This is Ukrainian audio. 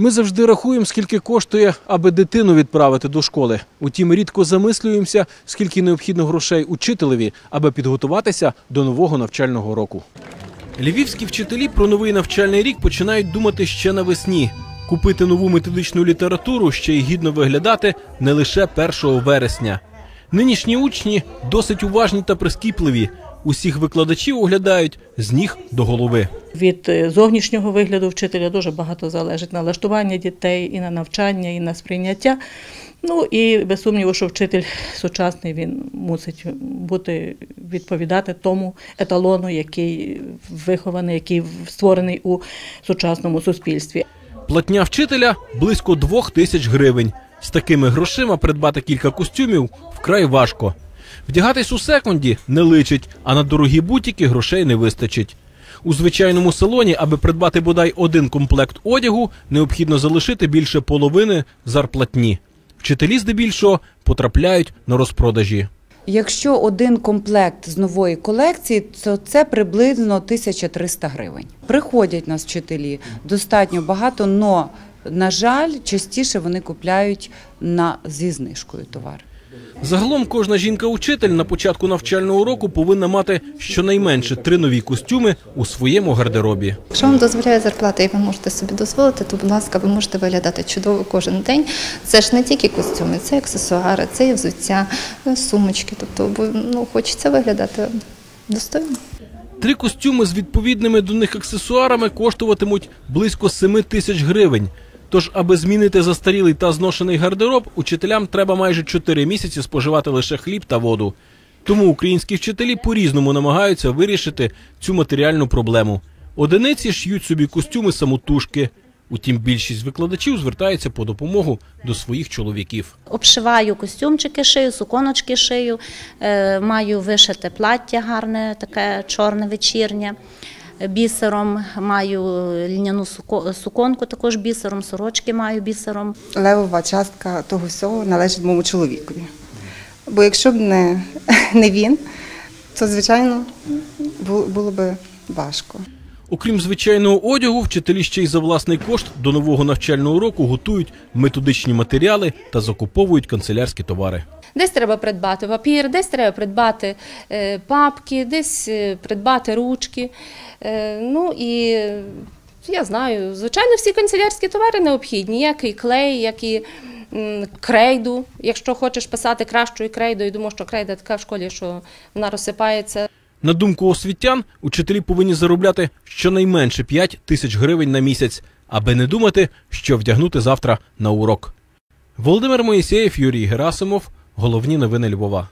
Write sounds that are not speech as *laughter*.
Ми завжди рахуємо, скільки коштує, аби дитину відправити до школи. Утім, рідко замислюємося, скільки необхідно грошей учителеві, аби підготуватися до нового навчального року. Львівські вчителі про новий навчальний рік починають думати ще навесні. Купити нову методичну літературу ще й гідно виглядати не лише 1 вересня. Нинішні учні досить уважні та прискіпливі. Усіх викладачів оглядають з ніг до голови. Від е, зовнішнього вигляду вчителя дуже багато залежить налаштування дітей і на навчання, і на сприйняття. Ну і без сумніву, що вчитель сучасний він мусить бути відповідати тому еталону, який вихований, який створений у сучасному суспільстві. Платня вчителя близько двох тисяч гривень. З такими грошима придбати кілька костюмів вкрай важко. Вдягатись у секунді не личить, а на дорогі бутіки грошей не вистачить. У звичайному салоні, аби придбати бодай один комплект одягу, необхідно залишити більше половини зарплатні. Вчителі здебільшого потрапляють на розпродажі. Якщо один комплект з нової колекції, то це приблизно 1300 гривень. Приходять нас вчителі достатньо багато, але, на жаль, частіше вони купляють на зі знижкою товар. Загалом кожна жінка-учитель на початку навчального року повинна мати щонайменше три нові костюми у своєму гардеробі. Якщо вам дозволяє зарплата і ви можете собі дозволити, то, будь ласка, ви можете виглядати чудово кожен день. Це ж не тільки костюми, це аксесуари, це і взуття, е, сумочки. Тобто, ну, хочеться виглядати достойно. Три костюми з відповідними до них аксесуарами коштуватимуть близько 7 тисяч гривень. Тож, аби змінити застарілий та зношений гардероб, учителям треба майже 4 місяці споживати лише хліб та воду. Тому українські вчителі по-різному намагаються вирішити цю матеріальну проблему. Одиниці ш'ють собі костюми самотужки. Утім, більшість викладачів звертається по допомогу до своїх чоловіків. Обшиваю костюмчики, шию, суконочки шию, е, маю вишите плаття гарне, таке чорне вечірнє. Бісером маю льняну суконку також бісером, сорочки маю бісером. левова частка того всього належить моєму чоловікові. Бо якщо б не, *laughs* не він, то звичайно було б важко. Окрім звичайного одягу, вчителі ще й за власний кошт до нового навчального року готують методичні матеріали та закуповують канцелярські товари. Десь треба придбати папір, десь треба придбати е, папки, десь е, придбати ручки. Е, ну і я знаю, звичайно, всі канцелярські товари необхідні, як і клей, як і крейду. Якщо хочеш писати кращою крейдою, думаю, що крейда така в школі, що вона розсипається. На думку освітян, учителі повинні заробляти щонайменше 5 тисяч гривень на місяць, аби не думати, що вдягнути завтра на урок. Володимир Моїсеєв, Юрій Герасимов. Головні новини Львова.